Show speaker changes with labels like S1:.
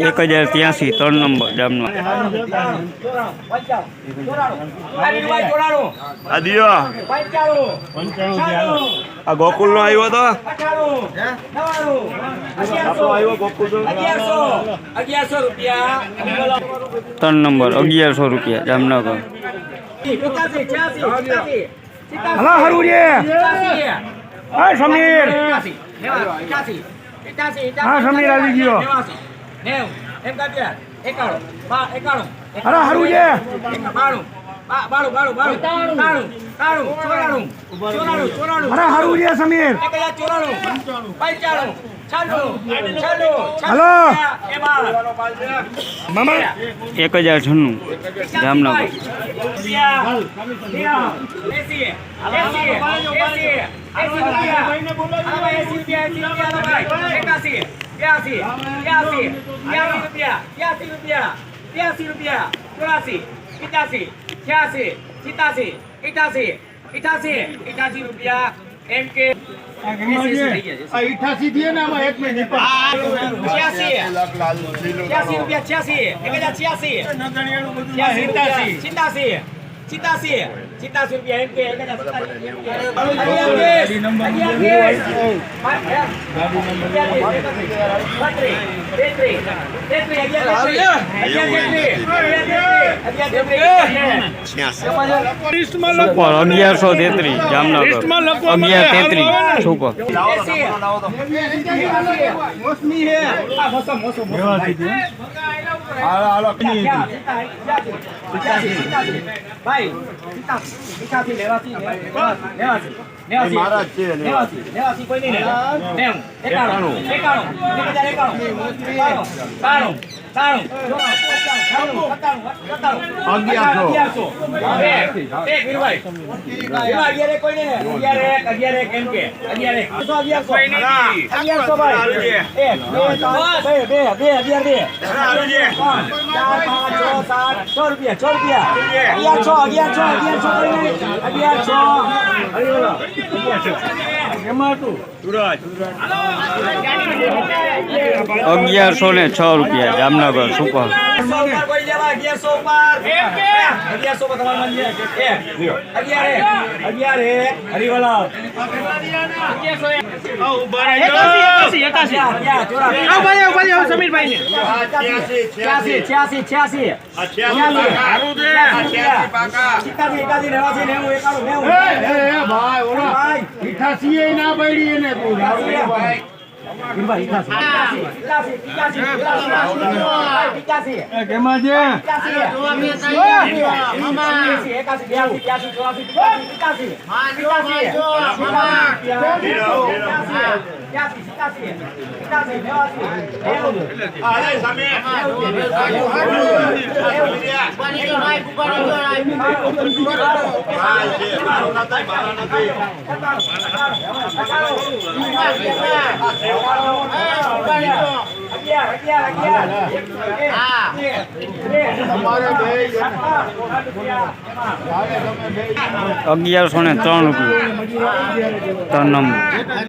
S1: એક હજાર ત્યાંસી ત્રણ નંબર જામનો
S2: આ ગોકુલ નો આવ્યો તો?
S1: ત્રણ નંબર અગિયારસો રૂપિયા જામનગર.
S3: પચાસી હરું
S4: હલો હરુજી હા સમીર. હા, સમીર આવી ગયો. અરે હરુજી
S3: બાણું બાણું બાણું છે સમીર. બાણું
S4: હરુજી સમીર
S3: એક હજાર ચોરાણું પંચાણું છન્નું છન્નું
S4: હલો.
S3: એમાં
S4: મામા
S1: એક હજાર છન્નું જામનગર
S3: એમ કે
S4: એક મિનિટ
S3: છ્યાસી રૂપિયા છ્યાસી એક હજાર એમ કે
S1: સુપર અગિયારસો તેત્રીસ જામનગર અગિયાર તેત્રીસ સુપર
S2: મારા છે
S3: એકાણું
S2: અગિયારસો.
S3: અગિયારસો.
S1: ને છ રૂપિયા જામનગર સુપર.
S3: અગિયારસો કોઈ અગિયારસો તમારે અગિયાર અગિયાર
S4: ના પડી એને. તું ભાઈ કેમાં છે
S3: અગિયાર અગિયાર અગિયાર
S4: તમારે બે
S1: અગિયારસો ને ત્રણ રૂપિયા. ત્રણ નંબર.